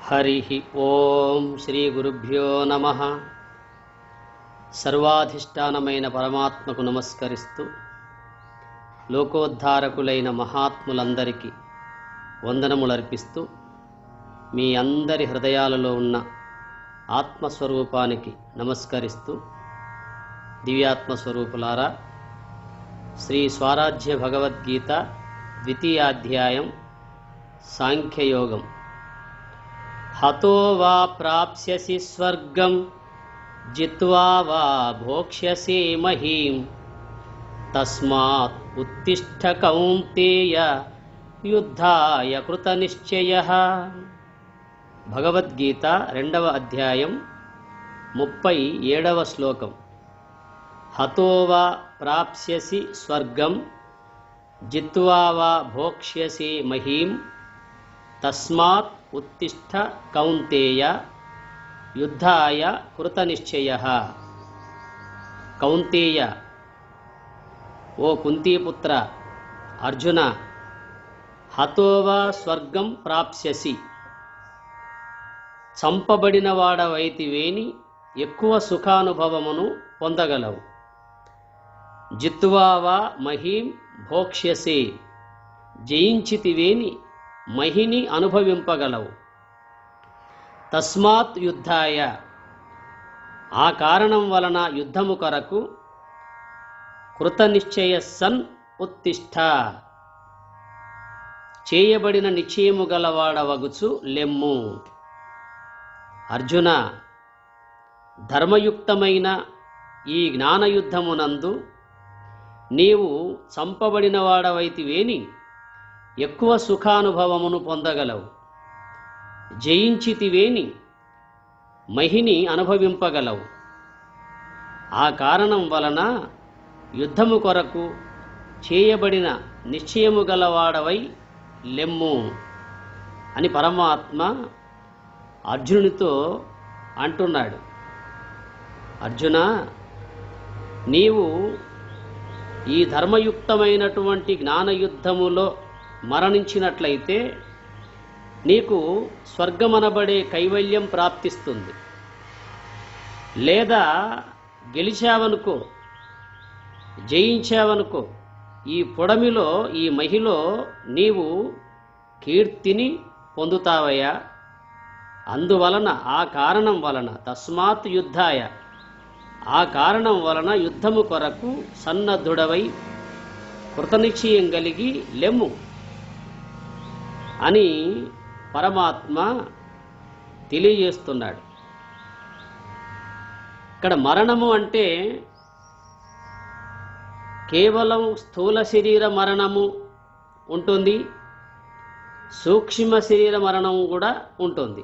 హరి ఓం శ్రీ గురుభ్యో నమ. సర్వాధిష్టానమైన పరమాత్మకు నమస్కరిస్తూ లోకోద్ధారకులైన మహాత్ములందరికీ వందనములర్పిస్తూ మీ అందరి హృదయాలలో ఉన్న ఆత్మస్వరూపానికి నమస్కరిస్తూ దివ్యాత్మస్వరూపులారా శ్రీ స్వరాజ్య భగవద్గీత ద్వితీయాధ్యాయం సాంఖ్యయోగం హతో వా ప్రాప్స్యసి స్వర్గం జిత్వా వా భోక్ష్యసి మహీం తస్మాత్ ఉత్తిష్ట కౌంతేయ యుద్ధాయ కృతనిశ్చయ భగవద్గీత రెండవ అధ్యాయం ముప్పై ఏడవ శ్లోకం। హతో వా ప్రాప్స్యసి స్వర్గం జిత్వా వా భోక్ష్యసి మహీం తస్మాత్ ఉత్తిష్ట కౌంతేయ యుద్ధాయ కృతనిశ్చయ. కౌంతేయ ఓ కుంతీపుత్ర అర్జున హతోవా స్వర్గం ప్రాప్స్యసి. చంపబడిన వాడవైతివేని ఎక్కువ సుఖానుభవమును పొందగలవు. జిత్వావా మహీం భోక్ష్యసే జయించితివేని మహిని అనుభవింపగలవు. తస్మాత్ యుద్ధాయ. ఆ కారణం వలన యుద్ధము కొరకు కృతనిశ్చయ సన్ ఉత్తిష్ట. చేయబడిన నిశ్చయము గలవాడవగుచు లెమ్ము. అర్జున ధర్మయుక్తమైన ఈ జ్ఞానయుద్ధమునందు నీవు చంపబడిన వాడవైతివేని ఎక్కువ సుఖానుభవమును పొందగలవు. జయించితివేని మహిని అనుభవింపగలవు. ఆ కారణం వలన యుద్ధము కొరకు చేయబడిన నిశ్చయము గలవాడవై లెమ్ము అని పరమాత్మ అర్జునునితో అంటున్నాడు. అర్జున నీవు ఈ ధర్మయుక్తమైనటువంటి జ్ఞానయుద్ధములో మరణించినట్లయితే నీకు స్వర్గమనబడే కైవల్యం ప్రాప్తిస్తుంది. లేదా గెలిచావనుకో జయించావనుకో ఈ పొడమిలో ఈ మహిలో నీవు కీర్తిని పొందుతావయ్యా. అందువలన ఆ కారణం వలన తస్మాత్ యుద్ధాయ. ఆ కారణం వలన యుద్ధము కొరకు సన్నద్ధుడవై కృతనిశ్చయం కలిగి లెమ్ము. అని పరమాత్మ తెలియజేస్తున్నాడు. ఇక్కడ మరణము అంటే కేవలం స్థూల శరీర మరణము ఉంటుంది సూక్ష్మ శరీర మరణం కూడా ఉంటుంది.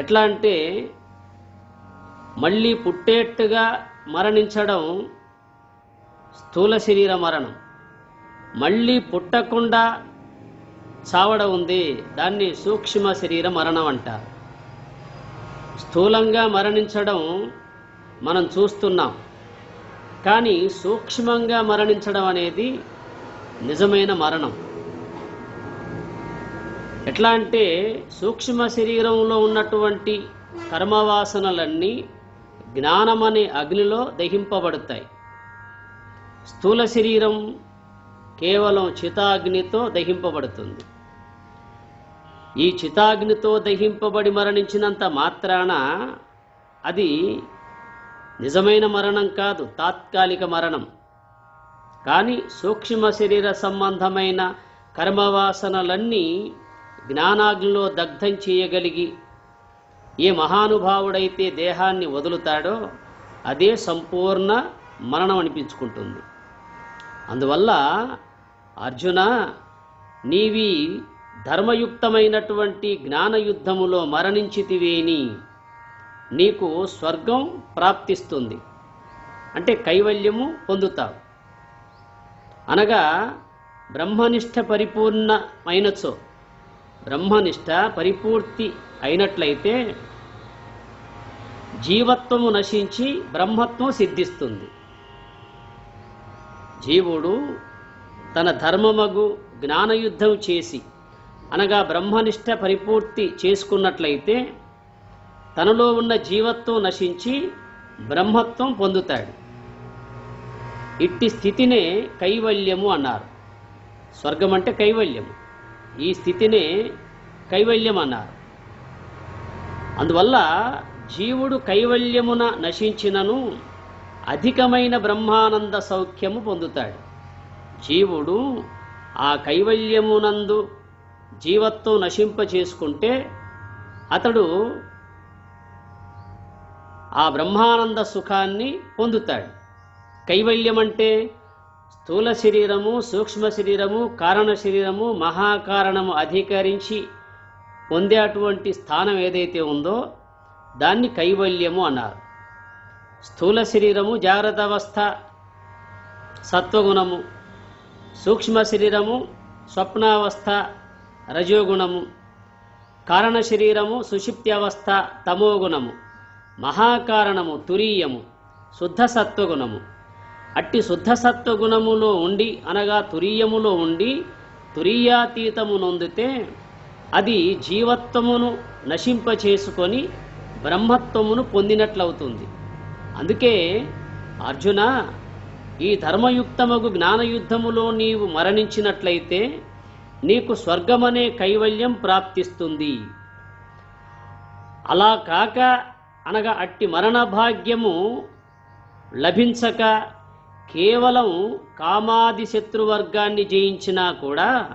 ఎట్లా అంటే మళ్ళీ పుట్టేట్టుగా మరణించడం స్థూల శరీర మరణం మళ్ళీ పుట్టకుండా చావడ ఉంది దాన్ని సూక్ష్మ శరీర మరణం అంటారు స్థూలంగా మరణించడం మనం చూస్తున్నాం. కానీ సూక్ష్మంగా మరణించడం అనేది నిజమైన మరణం. ఎట్లా అంటే సూక్ష్మ శరీరంలో ఉన్నటువంటి కర్మవాసనలన్నీ జ్ఞానమనే అగ్నిలో దహింపబడతాయి. స్థూల శరీరం కేవలం చితాగ్నితో దహింపబడుతుంది. ఈ చితాగ్నితో దహింపబడి మరణించినంత మాత్రాన అది నిజమైన మరణం కాదు తాత్కాలిక మరణం. కానీ సూక్ష్మ శరీర సంబంధమైన కర్మవాసనలన్నీ జ్ఞానాగ్నిలో దగ్ధం చేయగలిగి ఏ మహానుభావుడైతే దేహాన్ని వదులుతాడో అదే సంపూర్ణ మరణం అనిపించుకుంటుంది. అందువల్ల అర్జున నీవి ధర్మయుక్తమైనటువంటి జ్ఞానయుద్ధములో మరణించితివేని. నీకు స్వర్గం ప్రాప్తిస్తుంది. అంటే కైవల్యము పొందుతావు. అనగా బ్రహ్మనిష్ట పరిపూర్ణమైనచో బ్రహ్మనిష్ట పరిపూర్తి అయినట్లయితే జీవత్వము నశించి బ్రహ్మత్వం సిద్ధిస్తుంది. జీవుడు తన ధర్మమగు జ్ఞానయుద్ధం చేసి అనగా బ్రహ్మనిష్ట పరిపూర్తి చేసుకున్నట్లయితే తనలో ఉన్న జీవత్వం నశించి బ్రహ్మత్వం పొందుతాడు. ఇట్టి స్థితినే కైవల్యము అన్నారు. స్వర్గం అంటే కైవల్యము. ఈ స్థితినే కైవల్యం అన్నారు. అందువల్ల జీవుడు కైవల్యమున నశించినను అధికమైన బ్రహ్మానంద సౌఖ్యము పొందుతాడు. జీవుడు ఆ కైవల్యమునందు జీవత్వం నశింప చేసుకుంటే అతడు ఆ బ్రహ్మానంద సుఖాన్ని పొందుతాడు. కైవల్యం అంటే స్థూల శరీరము సూక్ష్మ శరీరము కారణ శరీరము మహాకారణము అధికరించి పొందేటువంటి స్థానం ఏదైతే ఉందో దాన్ని కైవల్యము అన్నారు. స్థూల శరీరము జాగ్రత్త అవస్థ సత్వగుణము సూక్ష్మ శరీరము స్వప్నావస్థ రజోగుణము. కారణ శరీరము సుషిప్తి అవస్థ తమోగుణము. మహాకారణము తురీయము. శుద్ధ సత్వగుణము. అట్టి శుద్ధ సత్వగుణములో ఉండి అనగా తురీయములో ఉండి తురీయాతీతము నొందితే అది జీవత్వమును నశింపచేసుకొని బ్రహ్మత్వమును పొందినట్లవుతుంది. అందుకే అర్జున ఈ ధర్మయుక్తముగు జ్ఞానయుద్ధములో నీవు మరణించినట్లయితే నీకు స్వర్గమనే కైవల్యం ప్రాప్తిస్తుంది. అలా కాక అనగా అట్టి మరణ భాగ్యము లభించక కేవలం కామాది శత్రువర్గాన్ని జయించినా కూడా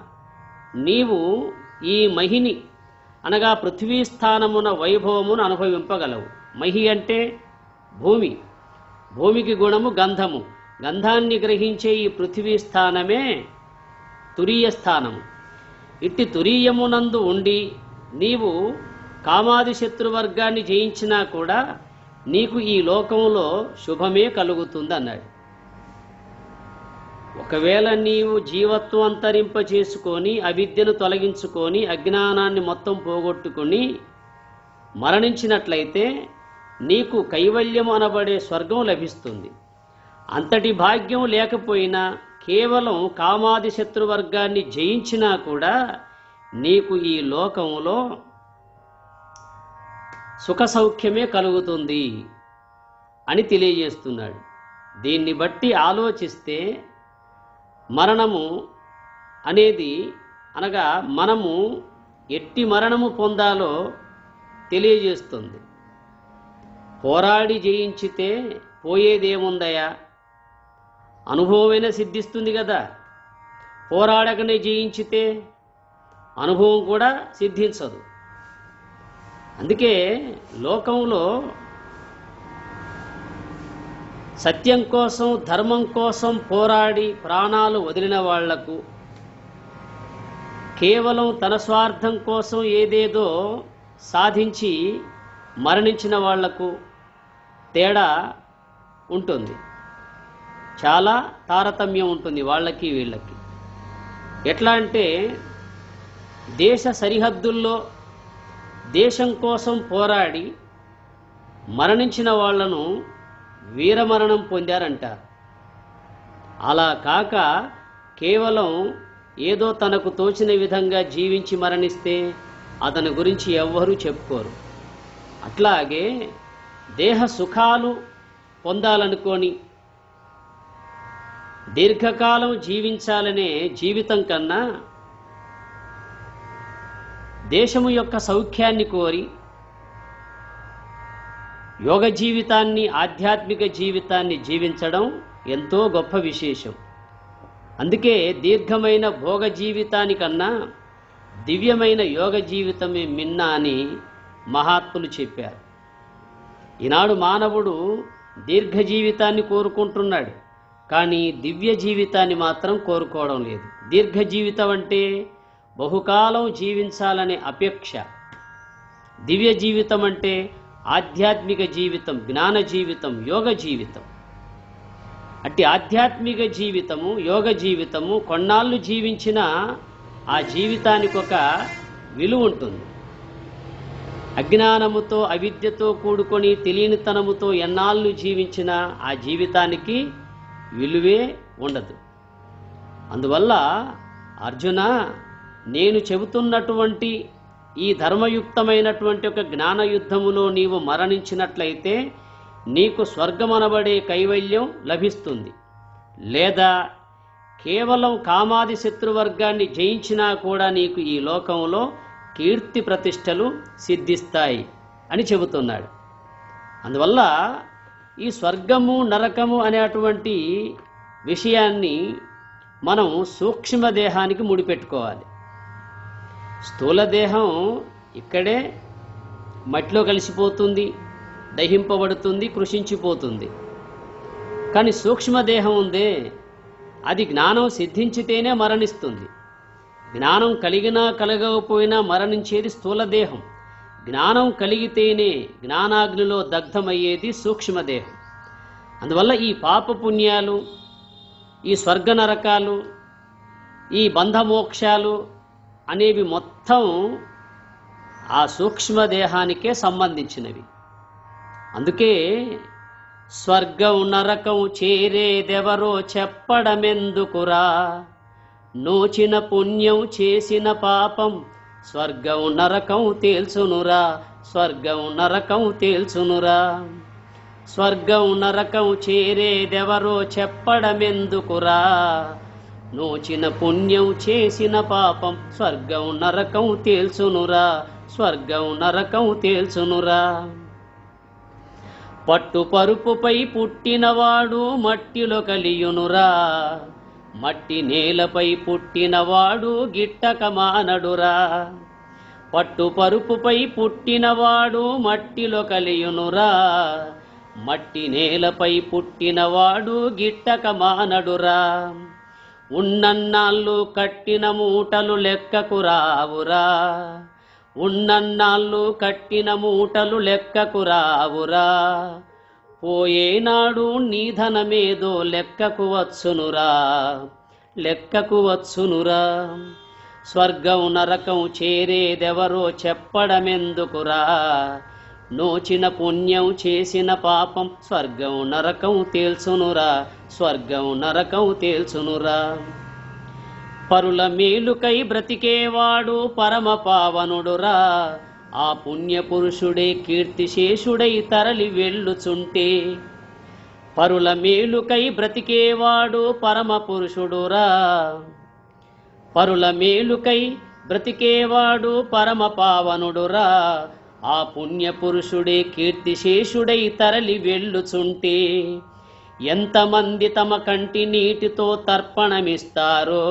నీవు ఈ మహిని అనగా పృథ్వీ స్థానమున వైభవమును అనుభవింపగలవు. మహి అంటే భూమి. భూమికి గుణము గంధము. గంధాన్ని గ్రహించే ఈ పృథ్వీ స్థానమే తురీయ స్థానము. ఇట్టి తురీయమునందు ఉండి నీవు కామాది శత్రువర్గాన్ని జయించినా కూడా నీకు ఈ లోకంలో శుభమే కలుగుతుంది అన్నాడు ఒకవేళ నీవు జీవత్వం అంతరింప చేసుకొని అవిద్యను తొలగించుకొని అజ్ఞానాన్ని మొత్తం పోగొట్టుకొని మరణించినట్లయితే నీకు కైవల్యం అనబడే స్వర్గం లభిస్తుంది. అంతటి భాగ్యం లేకపోయినా కేవలం కామాది శత్రువర్గాన్ని జయించినా కూడా నీకు ఈ లోకంలో సుఖ సౌఖ్యమే కలుగుతుంది అని తెలియజేస్తున్నాడు. దీన్ని బట్టి ఆలోచిస్తే మరణము అనేది అనగా మనము ఎట్టి మరణము పొందాలో తెలియజేస్తుంది. పోరాడి జయించితే పోయేదేముందయా అనుభవమైనా సిద్ధిస్తుంది కదా. పోరాడకనే జయించితే అనుభవం కూడా సిద్ధించదు. అందుకే లోకంలో సత్యం కోసం ధర్మం కోసం పోరాడి ప్రాణాలు వదిలిన వాళ్ళకు కేవలం తన స్వార్థం కోసం ఏదేదో సాధించి మరణించిన వాళ్ళకు తేడా ఉంటుంది. చాలా తారతమ్యం ఉంటుంది వాళ్ళకి వీళ్ళకి. ఎట్లా అంటే దేశ సరిహద్దుల్లో దేశం కోసం పోరాడి మరణించిన వాళ్ళను వీరమరణం పొందారంటారు అలా కాక కేవలం ఏదో తనకు తోచిన విధంగా జీవించి మరణిస్తే అతని గురించి ఎవ్వరూ చెప్పుకోరు. అట్లాగే దేహ సుఖాలు పొందాలనుకొని దీర్ఘకాలం జీవించాలనే జీవితం కన్నా దేశము యొక్క సౌఖ్యాన్ని కోరి యోగ జీవితాన్ని ఆధ్యాత్మిక జీవితాన్ని జీవించడం ఎంతో గొప్ప విశేషం. అందుకే దీర్ఘమైన భోగ జీవితానికన్నా దివ్యమైన యోగ జీవితమే మిన్న అని మహాత్ములు చెప్పారు. ఈనాడు మానవుడు దీర్ఘ జీవితాన్ని కోరుకుంటున్నాడు. కానీ దివ్య జీవితాన్ని మాత్రం కోరుకోవడం లేదు. దీర్ఘ జీవితం అంటే బహుకాలం జీవించాలనే అపేక్ష. దివ్య జీవితం అంటే ఆధ్యాత్మిక జీవితం జ్ఞాన జీవితం యోగ జీవితం. అట్టి ఆధ్యాత్మిక జీవితము యోగ జీవితము కొన్నాళ్ళు జీవించిన ఆ జీవితానికి ఒక విలువ ఉంటుంది. అజ్ఞానముతో అవిద్యతో కూడుకొని తెలియనితనముతో ఎన్నాళ్ళు జీవించిన ఆ జీవితానికి విలువే ఉండదు. అందువల్ల అర్జున నేను చెబుతున్నటువంటి ఈ ధర్మయుక్తమైనటువంటి ఒక జ్ఞానయుద్ధములో నీవు మరణించినట్లయితే నీకు స్వర్గమనబడే కైవల్యం లభిస్తుంది. లేదా కేవలం కామాది శత్రువర్గాన్ని జయించినా కూడా నీకు ఈ లోకంలో కీర్తి ప్రతిష్టలు సిద్ధిస్తాయి అని చెబుతున్నాడు. అందువల్ల ఈ స్వర్గము నరకము అనేటువంటి విషయాన్ని మనం సూక్ష్మ దేహానికి ముడిపెట్టుకోవాలి. స్థూల దేహం ఇక్కడే మట్టిలో కలిసిపోతుంది దహింపబడుతుంది కృషించిపోతుంది. కానీ సూక్ష్మదేహం ఉందే అది జ్ఞానం సిద్ధించితేనే మరణిస్తుంది. జ్ఞానం కలిగినా కలగకపోయినా మరణించేది స్థూలదేహం జ్ఞానం కలిగితేనే జ్ఞానాగ్నిలో దగ్ధమయ్యేది సూక్ష్మదేహం. అందువల్ల ఈ పాపపుణ్యాలు ఈ స్వర్గ నరకాలు ఈ బంధమోక్షాలు అనేవి మొత్తం ఆ సూక్ష్మదేహానికే సంబంధించినవి. అందుకే స్వర్గం నరకం చేరేదెవరో చెప్పడమెందుకురా? నోచిన పుణ్యం చేసిన పాపం స్వర్గం నరకం తేల్చునురా స్వర్గం నరకం తేల్చునురా. స్వర్గం నరకం చేరేదెవరో చెప్పడమెందుకురా. నోచిన పుణ్యం చేసిన పాపం స్వర్గం నరకం తేల్చునురా స్వర్గం నరకం తేల్చునురా. పట్టు పరుపుపై పుట్టినవాడు మట్టిలో కలియునురా. మట్టి నేలపై పుట్టినవాడు గిట్టక మానడురా పట్టు పరుపుపై పుట్టినవాడు మట్టిలో కలియునురా. మట్టి నేలపై పుట్టినవాడు గిట్టక మానడురా ఉన్నన్నాళ్ళు కట్టిన మూటలు లెక్కకు రావురా. ఉన్నన్నాళ్ళు కట్టిన మూటలు లెక్కకు రావురా. పోయేనాడు నీ ధనమేదో లెక్కకు వచ్చునురా లెక్కకు వచ్చునురా. స్వర్గం నరకం చేరేదెవరో చెప్పడమెందుకురా నోచిన పుణ్యం చేసిన పాపం స్వర్గం నరకం తేల్చునురా స్వర్గం నరకం తేల్చునురా. పరుల మేలుకై బ్రతికేవాడు పరమ పావనుడురా ఆ పుణ్య పురుషుడే కీర్తిశేషుడై తరలి వెళ్ళుచుంటే పరుల మేలుకై బ్రతికేవాడు పరమ పురుషుడురా పరుల మేలుకై బ్రతికేవాడు పరమ పావనుడురా ఆ పుణ్య పురుషుడే కీర్తిశేషుడై తరలి వెళ్ళుచుంటే ఎంతమంది తమ కంటి నీటితో తర్పణమిస్తారో.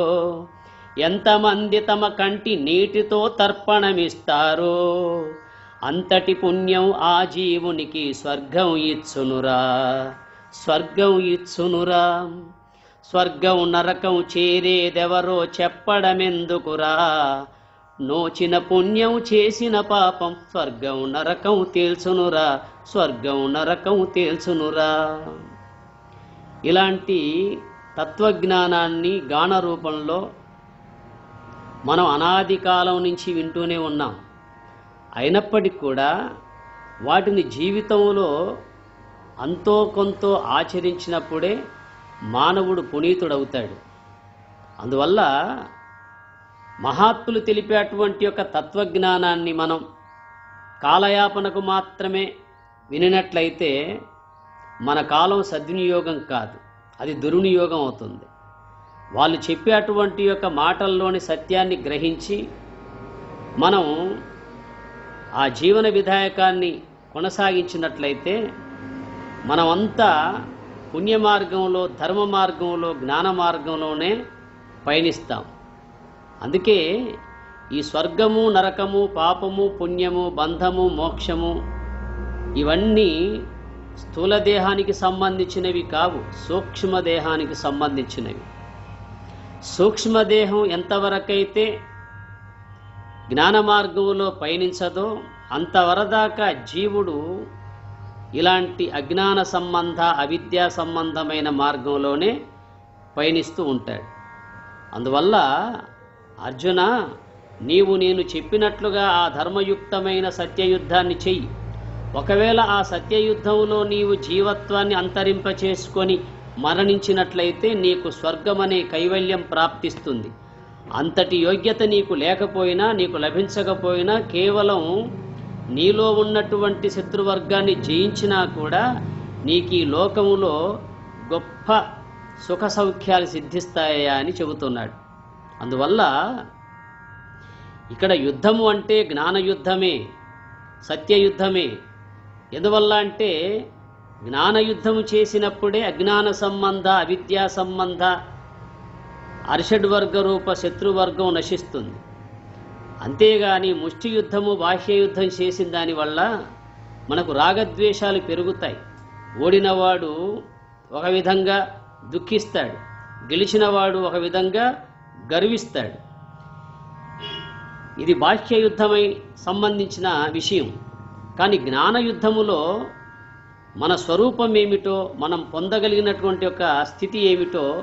ఎంతమంది తమ కంటి నీటితో తర్పణమిస్తారో? అంతటి పుణ్యం ఆ జీవునికి స్వర్గం ఇచ్చునురా. స్వర్గం ఇచ్చునురా. స్వర్గం నరకం చేరేదెవరో చెప్పడమెందుకురా? నోచిన పుణ్యం చేసిన పాపం స్వర్గం నరకం తేల్చునురా. స్వర్గం నరకం తేల్చునురా. ఇలాంటి తత్వజ్ఞానాన్ని గాన రూపంలో మనం అనాది కాలం నుంచి వింటూనే ఉన్నాం. అయినప్పటికీ కూడా వాటిని జీవితంలో అంతో కొంత ఆచరించినప్పుడే మానవుడు పునీతుడవుతాడు. అందువల్ల మహాత్ములు తెలిపేటువంటి యొక్క తత్వజ్ఞానాన్ని మనం కాలయాపనకు మాత్రమే వినినట్లయితే మన కాలం సద్వినియోగం కాదు. అది దుర్వినియోగం అవుతుంది. వాళ్ళు చెప్పేటువంటి యొక్క మాటల్లోని సత్యాన్ని గ్రహించి మనం ఆ జీవన విధాయకాన్ని కొనసాగించినట్లయితే మనమంతా పుణ్య మార్గంలో ధర్మ మార్గంలో జ్ఞాన మార్గంలోనే పయనిస్తాం. అందుకే ఈ స్వర్గము నరకము పాపము పుణ్యము బంధము మోక్షము ఇవన్నీ స్థూల దేహానికి సంబంధించినవి కావు సూక్ష్మ దేహానికి సంబంధించినవి. సూక్ష్మదేహం ఎంతవరకైతే జ్ఞాన మార్గంలో పయనించదో అంతవరదాకా జీవుడు ఇలాంటి అజ్ఞాన సంబంధ అవిద్యా సంబంధమైన మార్గంలోనే పయనిస్తూ ఉంటాడు. అందువల్ల అర్జున నీవు నేను చెప్పినట్లుగా ఆ ధర్మయుక్తమైన సత్యయుద్ధాన్ని చెయ్యి. ఒకవేళ ఆ సత్యయుద్ధంలో నీవు జీవత్వాన్ని అంతరింపచేసుకొని మరణించినట్లయితే నీకు స్వర్గమనే కైవల్యం ప్రాప్తిస్తుంది. అంతటి యోగ్యత నీకు లేకపోయినా నీకు లభించకపోయినా కేవలం నీలో ఉన్నటువంటి శత్రువర్గాన్ని జయించినా కూడా నీకు ఈ లోకములో గొప్ప సుఖ సౌఖ్యాలు సిద్ధిస్తాయా అని చెబుతున్నాడు. అందువల్ల ఇక్కడ యుద్ధము అంటే జ్ఞాన యుద్ధమే సత్యయుద్ధమే. ఎందువల్ల అంటే జ్ఞాన యుద్ధము చేసినప్పుడే అజ్ఞాన సంబంధ అవిద్యా సంబంధ అర్షడ్వర్గ రూప శత్రువర్గం నశిస్తుంది. అంతేగాని ముష్టి యుద్ధము బాహ్య యుద్ధం చేసిన దానివల్ల మనకు రాగద్వేషాలు పెరుగుతాయి. ఓడినవాడు ఒక విధంగా దుఃఖిస్తాడు. గెలిచినవాడు ఒక విధంగా గర్విస్తాడు. ఇది బాహ్య యుద్ధమై సంబంధించిన విషయం. కానీ జ్ఞాన యుద్ధములో మన స్వరూపం ఏమిటో మనం పొందగలిగినటువంటి యొక్క స్థితి ఏమిటో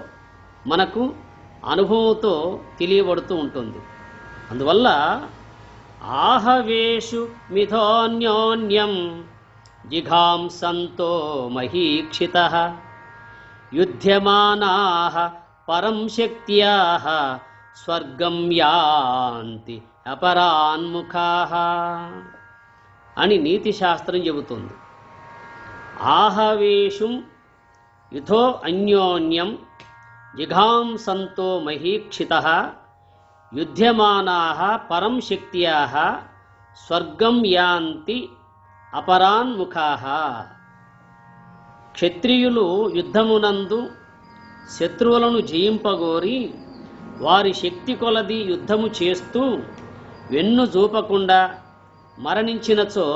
మనకు అనుభవంతో తెలియబడుతూ ఉంటుంది. అందువల్ల ఆహవేషు మిథోన్యోన్యం జిఘాంసంతో మహీక్షిత యుధ్యమానా పరం శక్త్యా స్వర్గం యాంతి అపరాన్ముఖా అని నీతి శాస్త్రం చెబుతుంది. ఆహవేషుం యుథో అన్యోన్యం జిఘాంసంతో మహీక్షిత యుధ్యమానా పరం శక్త్యా స్వర్గం యాంతి అపరాన్ముఖా క్షత్రియులు యుద్ధమునందు శత్రువులను జయింపగోరి వారి శక్తి కొలది యుద్ధము చేస్తూ వెన్ను చూపకుండా మరణించినచో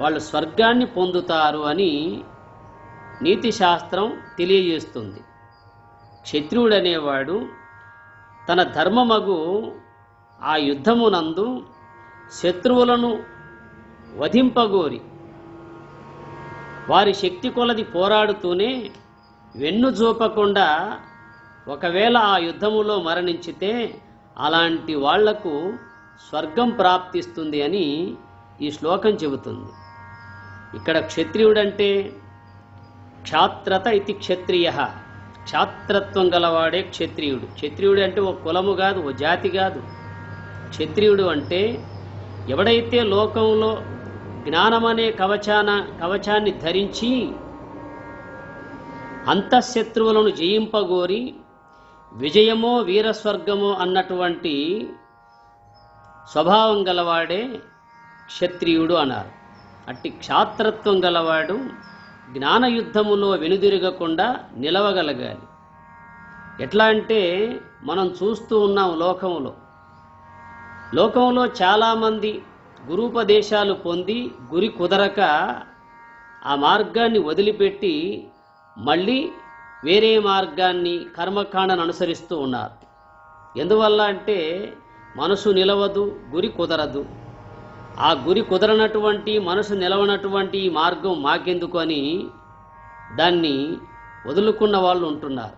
వాళ్ళు స్వర్గాన్ని పొందుతారు అని నీతి శాస్త్రం తెలియజేస్తుంది. క్షత్రియుడు అనేవాడు తన ధర్మమగు ఆ యుద్ధమునందు శత్రువులను వధింపగోరి వారి శక్తి కొలది పోరాడుతూనే వెన్ను చూపకుండా ఒకవేళ ఆ యుద్ధములో మరణించితే అలాంటి వాళ్ళకు స్వర్గం ప్రాప్తిస్తుంది అని ఈ శ్లోకం చెబుతుంది. ఇక్కడ క్షత్రియుడంటే క్షాత్రత ఇది క్షత్రియ. క్షాత్రత్వం గలవాడే క్షత్రియుడు. క్షత్రియుడు అంటే ఓ కులము కాదు ఓ జాతి కాదు. క్షత్రియుడు అంటే ఎవడైతే లోకంలో జ్ఞానమనే కవచాన కవచాన్ని ధరించి అంతఃశత్రువులను జయింపగోరి విజయమో వీరస్వర్గమో అన్నటువంటి స్వభావం గలవాడే క్షత్రియుడు అన్నారు. అట్టి క్షాత్రత్వం గలవాడు జ్ఞానయుద్ధములో వెనుదిరగకుండా నిలవగలగాలి. ఎట్లా అంటే మనం చూస్తూ ఉన్నాం లోకంలో లోకంలో చాలామంది గురూపదేశాలు పొంది గురి కుదరక ఆ మార్గాన్ని వదిలిపెట్టి మళ్ళీ వేరే మార్గాన్ని కర్మకాండను అనుసరిస్తూ ఉన్నారు. ఎందువల్ల అంటే మనసు నిలవదు గురి కుదరదు. ఆ గురి కుదరనటువంటి మనసు నిలవనటువంటి మార్గం మాకెందుకు అని దాన్ని వదులుకున్న వాళ్ళు ఉంటున్నారు.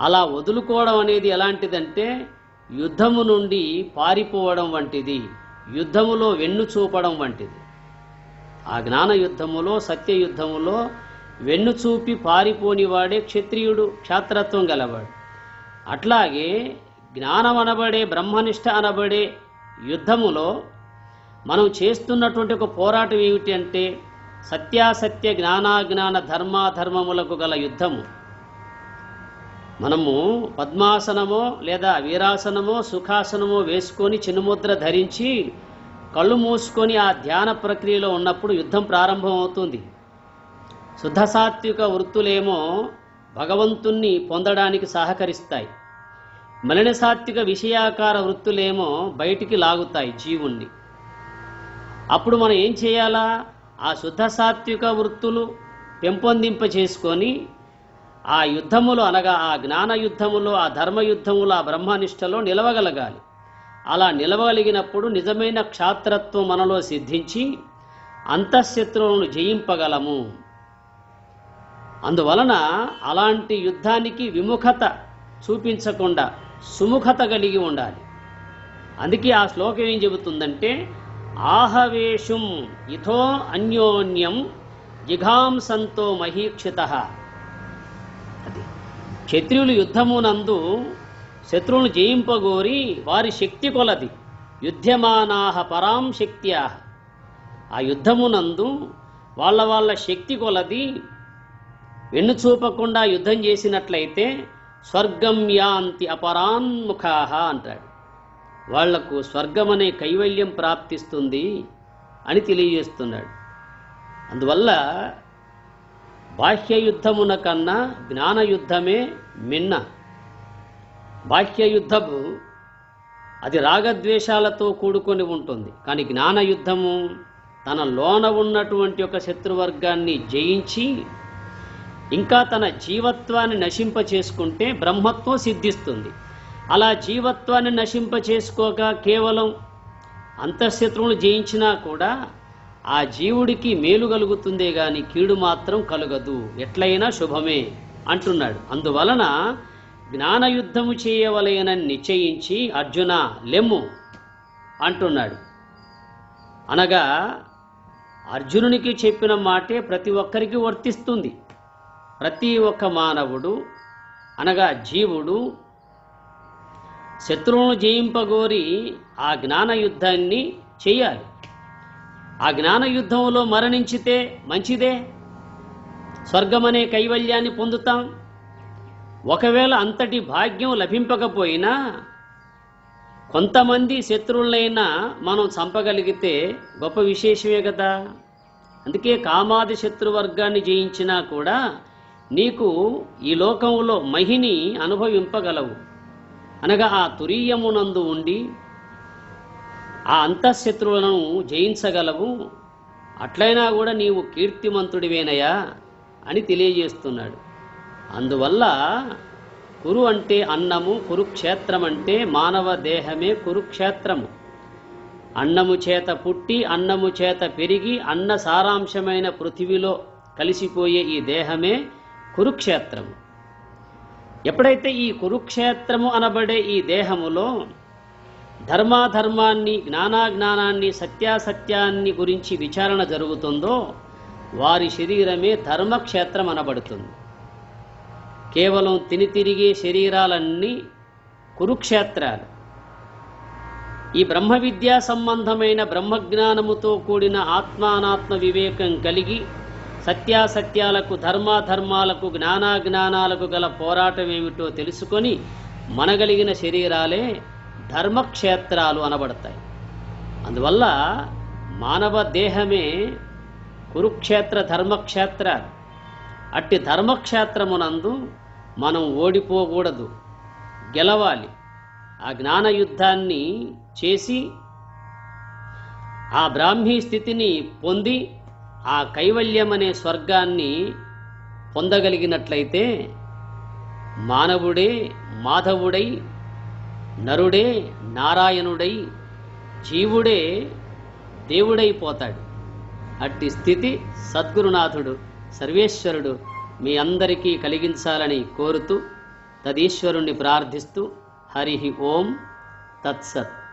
అలా వదులుకోవడం అనేది ఎలాంటిదంటే యుద్ధము నుండి పారిపోవడం వంటిది యుద్ధములో వెన్ను చూపడం వంటిది. ఆ జ్ఞాన యుద్ధములో సత్య యుద్ధములో వెన్ను చూపి పారిపోనివాడే క్షత్రియుడు క్షాత్రత్వం గలవాడు. అట్లాగే జ్ఞానం అనబడే బ్రహ్మనిష్ట అనబడే యుద్ధములో మనం చేస్తున్నటువంటి ఒక పోరాటం ఏమిటి అంటే సత్యాసత్య జ్ఞానాజ్ఞాన ధర్మాధర్మములకు గల యుద్ధము. మనము పద్మాసనమో లేదా వీరాసనమో సుఖాసనమో వేసుకొని చినుముద్ర ధరించి కళ్ళు మూసుకొని ఆ ధ్యాన ప్రక్రియలో ఉన్నప్పుడు యుద్ధం ప్రారంభమవుతుంది. శుద్ధ సాత్విక వృత్తులేమో భగవంతుణ్ణి పొందడానికి సహకరిస్తాయి. మలిన సాత్విక విషయాకార వృత్తులేమో బయటికి లాగుతాయి జీవుణ్ణి. అప్పుడు మనం ఏం చేయాలా? ఆ శుద్ధ సాత్విక వృత్తులు పెంపొందింప చేసుకొని ఆ యుద్ధములు అనగా ఆ జ్ఞాన యుద్ధములో ఆ ధర్మ యుద్ధములు ఆ బ్రహ్మనిష్టలో నిలవగలగాలి. అలా నిలవగలిగినప్పుడు నిజమైన క్షాత్రత్వం మనలో సిద్ధించి అంతఃశత్రువులను జయింపగలము. అందువలన అలాంటి యుద్ధానికి విముఖత చూపించకుండా సుముఖత కలిగి ఉండాలి. అందుకే ఆ శ్లోకం ఏం చెబుతుందంటే ఆహవేషుం ఇథో అన్యోన్యం జిఘాంసంతో మహీక్షిత. అది క్షత్రియులు యుద్ధమునందు శత్రువులను జయింపగోరి వారి శక్తి కొలది యుద్ధమానాహ పరాం శక్త్యా ఆ యుద్ధమునందు వాళ్ళ వాళ్ళ శక్తి కొలది వెన్ను చూపకుండా యుద్ధం చేసినట్లయితే స్వర్గం యాంతి అపరాన్ముఖాహ అంటాడు. వాళ్ళకు స్వర్గమనే కైవల్యం ప్రాప్తిస్తుంది అని తెలియజేస్తున్నాడు. అందువల్ల బాహ్య యుద్ధమున కన్నా జ్ఞాన యుద్ధమే మిన్న. బాహ్య యుద్ధము అది రాగద్వేషాలతో కూడుకొని ఉంటుంది. కానీ జ్ఞాన యుద్ధము తన లోన ఉన్నటువంటి ఒక శత్రువర్గాన్ని జయించి ఇంకా తన జీవత్వాన్ని నశింప చేసుకుంటే బ్రహ్మత్వం సిద్ధిస్తుంది. అలా జీవత్వాన్ని నశింప చేసుకోక కేవలం అంతఃశత్రువులు జయించినా కూడా ఆ జీవుడికి మేలు కలుగుతుందే గాని కీడు మాత్రం కలుగదు. ఎట్లయినా శుభమే అంటున్నాడు. అందువలన జ్ఞానయుద్ధము చేయవలయనని నిశ్చయించి అర్జున లెమ్ము అంటున్నాడు. అనగా అర్జునునికి చెప్పిన మాటే ప్రతి ఒక్కరికి వర్తిస్తుంది. ప్రతి ఒక్క మానవుడు అనగా జీవుడు శత్రువులను జయింపగోరి ఆ జ్ఞాన యుద్ధాన్ని చేయాలి. ఆ జ్ఞాన యుద్ధంలో మరణించితే మంచిదే. స్వర్గమనే కైవల్యాన్ని పొందుతాం. ఒకవేళ అంతటి భాగ్యం లభింపకపోయినా కొంతమంది శత్రువులైనా మనం చంపగలిగితే గొప్ప విశేషమే కదా. అందుకే కామాది శత్రువర్గాన్ని జయించినా కూడా నీకు ఈ లోకంలో మహిని అనుభవింపగలవు. అనగా ఆ తురీయమునందు ఉండి ఆ అంతఃశత్రువులను జయించగలవు. అట్లయినా కూడా నీవు కీర్తిమంతుడివేనయా అని తెలియజేస్తున్నాడు. అందువల్ల కురు అంటే అన్నము కురుక్షేత్రం అంటే మానవ దేహమే కురుక్షేత్రము. అన్నము చేత పుట్టి అన్నము చేత పెరిగి అన్న సారాంశమైన పృథివిలో కలిసిపోయే ఈ దేహమే కురుక్షేత్రము. ఎప్పుడైతే ఈ కురుక్షేత్రము అనబడే ఈ దేహములో ధర్మాధర్మాన్ని జ్ఞానాజ్ఞానాన్ని సత్యాసత్యాన్ని గురించి విచారణ జరుగుతుందో వారి శరీరమే ధర్మక్షేత్రం అనబడుతుంది. కేవలం తిని తిరిగే శరీరాలన్నీ కురుక్షేత్రాలు. ఈ బ్రహ్మ విద్యా సంబంధమైన బ్రహ్మజ్ఞానముతో కూడిన ఆత్మానాత్మ వివేకం కలిగి సత్యాసత్యాలకు ధర్మాధర్మాలకు జ్ఞానాజ్ఞానాలకు గల పోరాటం ఏమిటో తెలుసుకొని మనగలిగిన శరీరాలే ధర్మక్షేత్రాలు అనబడతాయి. అందువల్ల మానవ దేహమే కురుక్షేత్ర ధర్మక్షేత్రాలు అట్టి ధర్మక్షేత్రమునందు మనం ఓడిపోకూడదు. గెలవాలి. ఆ జ్ఞాన యుద్ధాన్ని చేసి ఆ బ్రాహ్మీ స్థితిని పొంది ఆ కైవల్యం అనే స్వర్గాన్ని పొందగలిగినట్లయితే మానవుడే మాధవుడై నరుడే నారాయణుడై జీవుడే దేవుడైపోతాడు. అట్టి స్థితి సద్గురునాథుడు సర్వేశ్వరుడు మీ అందరికీ కలిగించాలని కోరుతూ తదీశ్వరుణ్ణి ప్రార్థిస్తూ హరి ఓం తత్సత్.